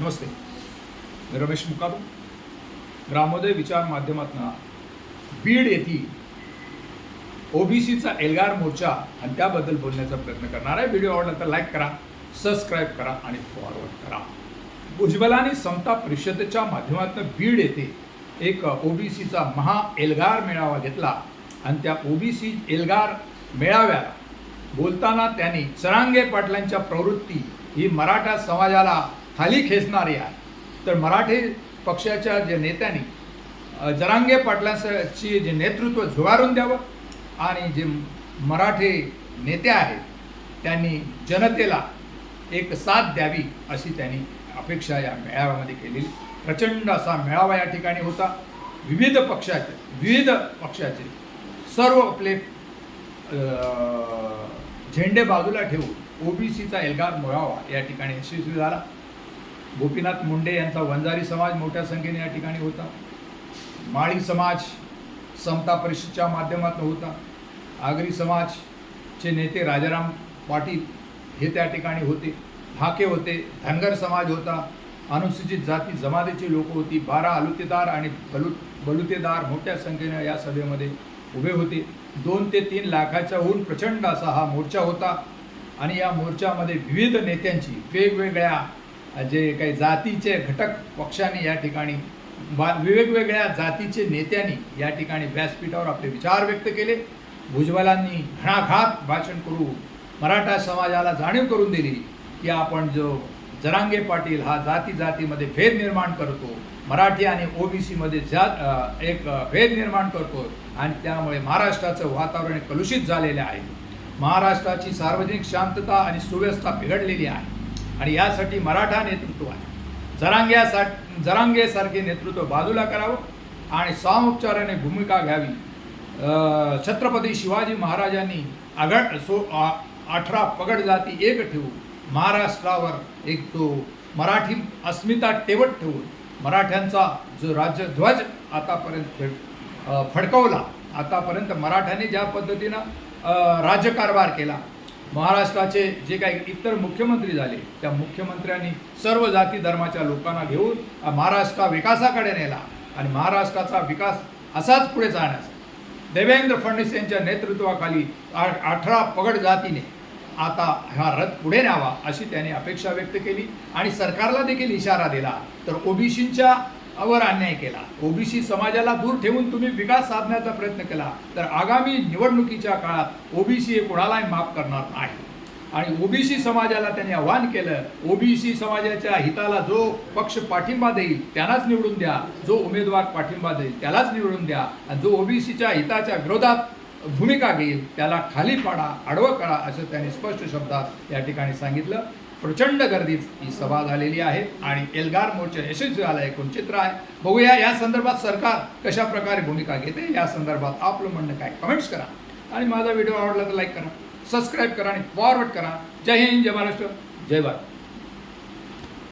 नमस्ते. मी रमेश मुकादम ग्रामोदय विचार माध्यमातून बीड येथील ओबीसीचा एल्गार मोर्चा आणि त्याबद्दल बोलण्याचा प्रयत्न करणार आहे. व्हिडिओ आवडला तर लाईक करा सबस्क्राईब करा आणि फॉरवर्ड करा. भुजबल आणि समता परिषदेच्या माध्यमातून बीड येथे एक ओबीसीचा महा एल्गार मेळावा घेतला आणि त्या ओबीसी एल्गार मेळाव्याला बोलताना त्यांनी चरांगे पाटलांच्या प्रवृत्ती ही मराठा समाजाला खाली खेचणारी आहे तर मराठी पक्षाच्या जे नेत्यांनी जरांगे पाटलांची जे नेतृत्व झुगारून द्यावं आणि जे मराठी नेते आहेत त्यांनी जनतेला एक साथ द्यावी अशी त्यांनी अपेक्षा या मेळाव्यामध्ये केलेली. प्रचंड असा मेळावा या ठिकाणी होता. विविध पक्षाचे विविध पक्षाचे सर्व आपले झेंडे बाजूला ठेवून ओबीसीचा एल्गार मुळावा या ठिकाणी यशस्वी झाला. गोपीनाथ मुंडे यांचा वंजारी समाज मोठ्या संख्येने या ठिकाणी होता. माळी समाज समता परिषदच्या माध्यमातून होता. आगरी समाजचे नेते राजाराम पाटील हे त्या ठिकाणी होते. हाके होते धनगर समाज होता अनुसूचित जाती जमातीची लोक होती बारा अलुतेदार आणि बलु बलुतेदार मोठ्या संख्येने या सभेमध्ये उभे होते. दोन ते तीन लाखाच्याहून प्रचंड असा हा मोर्चा होता आणि या मोर्चामध्ये विविध नेत्यांची वेगवेगळ्या जे काही जातीचे घटक पक्षाने या ठिकाणी बा वेगवेगळ्या जातीचे नेत्यांनी या ठिकाणी व्यासपीठावर आपले विचार व्यक्त केले. भुजबलांनी घणाघात भाषण करून मराठा समाजाला जाणीव करून दिली की आपण जो जरांगे पाटील हा जाती जातीमध्ये भेद निर्माण करतो मराठी आणि ओबीसीमध्ये जात एक भेद निर्माण करतो आणि त्यामुळे महाराष्ट्राचं वातावरण कलुषित झालेलं आहे. महाराष्ट्राची सार्वजनिक शांतता आणि सुव्यवस्था बिघडलेली आहे. आणि यासाठी मराठा नेतृत्व आहे. जरांग्यासा जरांगेसारखे नेतृत्व बाजूला करावं आणि सामोपचाराने भूमिका घ्यावी. छत्रपती शिवाजी महाराजांनी आघाड सो अठरा पगड जाती एक ठेवून महाराष्ट्रावर एक तो मराठी अस्मिता टेवत ठेवून मराठ्यांचा जो राज्यध्वज आतापर्यंत फेड- फडकवला आतापर्यंत मराठ्यांनी ज्या पद्धतीनं राज्यकारभार केला महाराष्ट्राचे जे काही इतर मुख्यमंत्री झाले त्या मुख्यमंत्र्यांनी सर्व जाती धर्माच्या लोकांना घेऊन महाराष्ट्र विकासाकडे नेला. आणि महाराष्ट्राचा विकास असाच पुढे जाण्याचा. देवेंद्र फडणवीस यांच्या नेतृत्वाखाली अठरा पगड जातीने आता हा रथ पुढे न्यावा अशी त्याने अपेक्षा व्यक्त केली आणि सरकारला देखील इशारा दिला. तर ओबीसींच्या वर अन्याय केला. ओबीसी समाजाला दूर ठेवून तुम्ही विकास साधण्याचा प्रयत्न केला तर आगामी निवडणुकीच्या काळात ओबीसी हे कोणालाही माफ करणार नाही. आणि ओबीसी समाजाला त्यांनी आव्हान केलं ओबीसी समाजाच्या हिताला जो पक्ष पाठिंबा देईल त्यांनाच निवडून द्या. जो उमेदवार पाठिंबा देईल त्यालाच निवडून द्या. आणि जो ओबीसीच्या हिताच्या विरोधात भूमिका घेईल त्याला खाली पाडा आडवं करा असं त्यांनी स्पष्ट शब्दात या ठिकाणी सांगितलं. प्रचंड गर्दीत ही सभा झालेली आहे आणि एल्गार मोर्चा यशस्वी झाला एकूण चित्र आहे. बघूया या संदर्भात सरकार कशा प्रकारे भूमिका घेते या संदर्भात आपलं म्हणणं काय? कमेंट्स करा. आणि माझा व्हिडिओ आवडला तर लाईक करा सबस्क्राईब करा आणि फॉरवर्ड करा. जय हिंद जय महाराष्ट्र जय भारत.